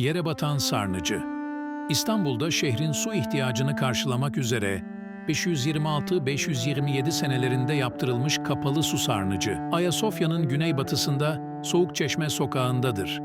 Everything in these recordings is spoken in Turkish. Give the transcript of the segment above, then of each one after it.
Yere batan sarnıcı. İstanbul'da şehrin su ihtiyacını karşılamak üzere 526-527 senelerinde yaptırılmış kapalı su sarnıcı. Ayasofya'nın güneybatısında Soğukçeşme sokağındadır.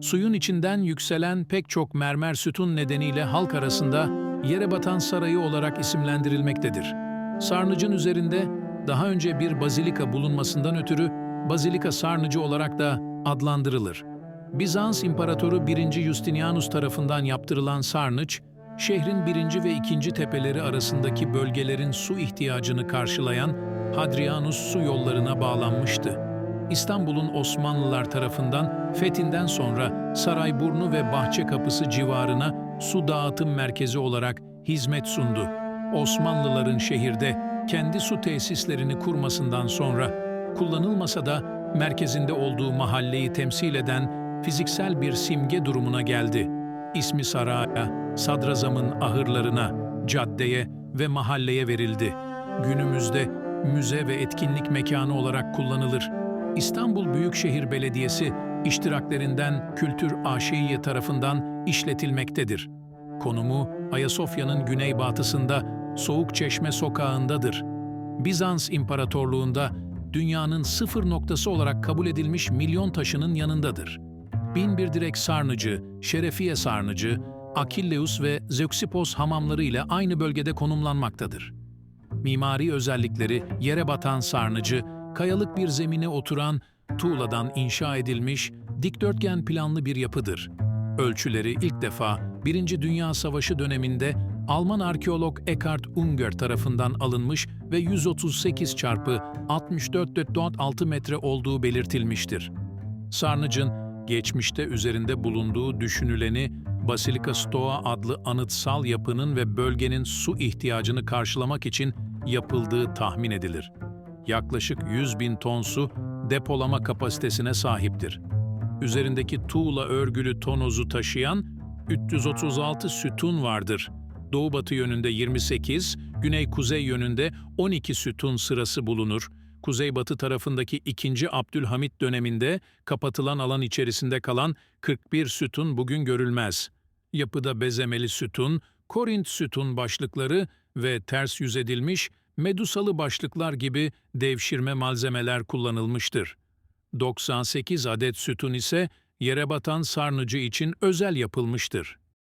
Suyun içinden yükselen pek çok mermer sütun nedeniyle halk arasında Yerebatan Sarayı olarak isimlendirilmektedir. Sarnıcın üzerinde daha önce bir bazilika bulunmasından ötürü Bazilika Sarnıcı olarak da adlandırılır. Bizans İmparatoru 1. Justinianus tarafından yaptırılan sarnıç, şehrin birinci ve ikinci tepeleri arasındaki bölgelerin su ihtiyacını karşılayan Hadrianus su yollarına bağlanmıştı. İstanbul'un Osmanlılar tarafından fethinden sonra Sarayburnu ve Bahçekapısı civarına su dağıtım merkezi olarak hizmet sundu. Osmanlıların şehirde kendi su tesislerini kurmasından sonra kullanılmasa da merkezinde olduğu mahalleyi temsil eden fiziksel bir simge durumuna geldi. İsmi saraya, sadrazamın ahırlarına, caddeye ve mahalleye verildi. Günümüzde müze ve etkinlik mekanı olarak kullanılır. İstanbul Büyükşehir Belediyesi iştiraklerinden Kültür AŞİye tarafından işletilmektedir. Konumu Ayasofya'nın güneybatısında Soğukçeşme sokağındadır. Bizans İmparatorluğu'nda dünyanın sıfır noktası olarak kabul edilmiş milyon taşının yanındadır. Binbir direk sarnıcı, Şerefiye sarnıcı, Akilleus ve Zeuxippos hamamları ile aynı bölgede konumlanmaktadır. Mimari özellikleri yere batan sarnıcı, kayalık bir zemine oturan, tuğladan inşa edilmiş, dikdörtgen planlı bir yapıdır. Ölçüleri ilk defa Birinci Dünya Savaşı döneminde Alman arkeolog Eckhard Unger tarafından alınmış ve 138 çarpı 64,6 metre olduğu belirtilmiştir. Sarnıcın geçmişte üzerinde bulunduğu düşünüleni Basilika Stoa adlı anıtsal yapının ve bölgenin su ihtiyacını karşılamak için yapıldığı tahmin edilir. Yaklaşık 100 bin ton su depolama kapasitesine sahiptir. Üzerindeki tuğla örgülü tonozu taşıyan 336 sütun vardır. Doğu-batı yönünde 28, güney-kuzey yönünde 12 sütun sırası bulunur. Kuzeybatı tarafındaki 2. Abdülhamit döneminde kapatılan alan içerisinde kalan 41 sütun bugün görülmez. Yapıda bezemeli sütun, Korint sütun başlıkları ve ters yüz edilmiş medusalı başlıklar gibi devşirme malzemeler kullanılmıştır. 98 adet sütun ise yere batan sarnıcı için özel yapılmıştır.